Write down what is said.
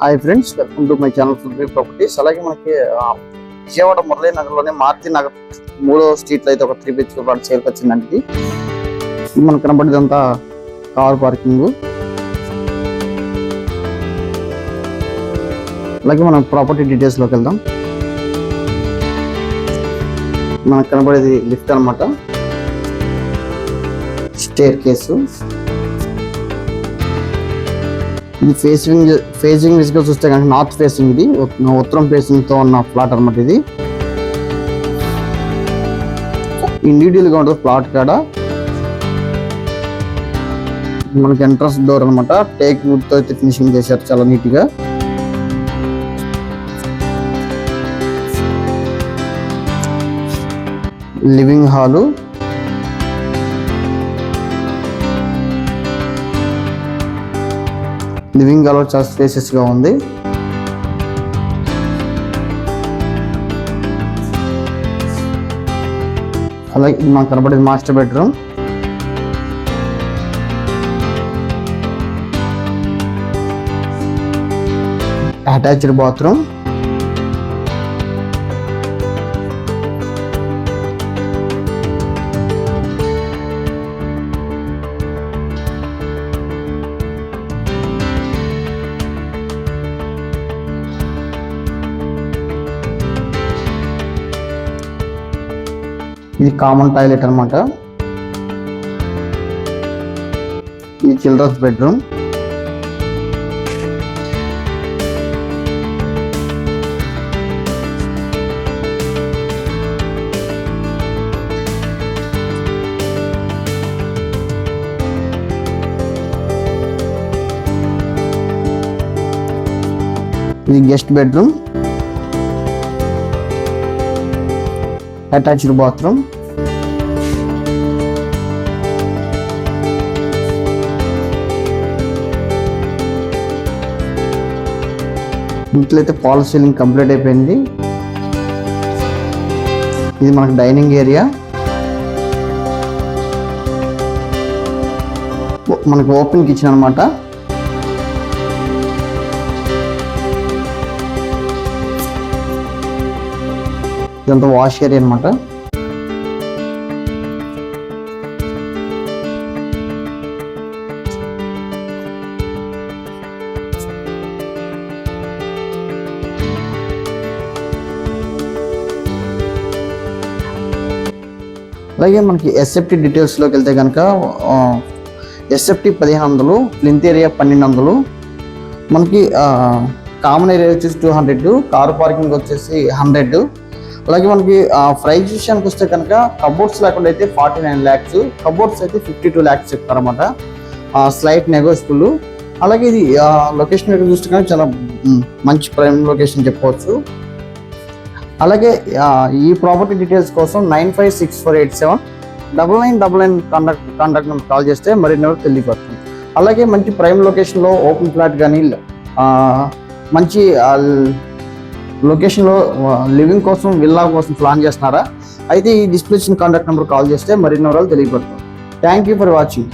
Hi friends welcome to my channel full properties అలాగే మనకి విజయవాడ మురళీ నగర్లోనే మారుతి నగర్ మూడో స్ట్రీట్లో అయితే ఒక త్రీ బిహెచ్కే ప్లాట్ సేల్కి వచ్చిందండి. మనకు కనబడేదంతా కార్ పార్కింగ్ అలాగే మనం ప్రాపర్టీ డీటెయిల్స్లోకి వెళ్దాం. మనకు కనబడేది లిఫ్ట్ అన్నమాట. స్టేర్ కేసు ఇది ఫేసింగ్ ఫేసింగ్గా చూస్తే కనుక నార్త్ ఫేసింగ్ ఇది. ఉత్తరం ఫేసింగ్తో ఉన్న ఫ్లాట్ అనమాట ఇది. ఇండివిజువల్గా ఉంటుంది ఫ్లాట్ కాడ. మనకి ఎంట్రన్స్ డోర్ అనమాట టేక్ వుడ్తో అయితే ఫినిషింగ్ చేశారు చాలా నీట్గా. లివింగ్ హాలు లివింగ్ అలౌట్ చాలా స్పేసెస్గా ఉంది. అలాగే ఇది కనబడేది మాస్టర్ బెడ్రూమ్. Attached bathroom. ఇది కామన్ టాయిలెట్ అన్నమాట. ఇది చిల్డ్రన్స్ బెడ్రూమ్ ఇది గెస్ట్ బెడ్రూమ్ అటాచ్డ్ బాత్రూమ్ ఇంట్లో అయితే ఫాల్ సీలింగ్ కంప్లీట్ అయిపోయింది. ఇది మనకు డైనింగ్ ఏరియా. మనకు ఓపెన్ కిచెన్ అనమాట ఇదంతా వాష్ ఏరియా అనమాట అలాగే మనకి ఎస్ఎఫ్టీ డీటెయిల్స్లోకి వెళ్తే కనుక ఎస్ఎఫ్టీ పదిహేను వందలు ప్లింత్ ఏరియా పన్నెండు వందలు మనకి కామన్ ఏరియా వచ్చేసి టూ హండ్రెడ్ కారు పార్కింగ్ వచ్చేసి హండ్రెడ్ అలాగే మనకి ప్రైజ్ విషయానికి వస్తే కనుక కబోర్డ్స్ లేకుండా అయితే ఫార్టీ నైన్ ల్యాక్స్ కబోర్డ్స్ అయితే ఫిఫ్టీ టూ ల్యాక్స్ చెప్తారన్నమాట స్లైట్ నెగోషియబుల్ అలాగే ఇది లొకేషన్ చూస్తే కనుక చాలా మంచి ప్రైమ్ లొకేషన్ చెప్పవచ్చు. అలాగే ఈ ప్రాపర్టీ డీటెయిల్స్ కోసం nine five six four eight seven double nine double nine contact contact number call చేస్తే మరిన్ని వరకు తెలియపడుతుంది. అలాగే మంచి ప్రైమ్ లొకేషన్లో ఓపెన్ ఫ్లాట్ కానీ మంచి లొకేషన్లో లివింగ్ కోసం విల్లా కోసం ప్లాన్ చేస్తున్నారా? అయితే ఈ డిస్ప్లేషన్ కాంటాక్ట్ నెంబర్ కాల్ చేస్తే మరిన్ని వివరాలు తెలియపడుతుంది. Thank you for watching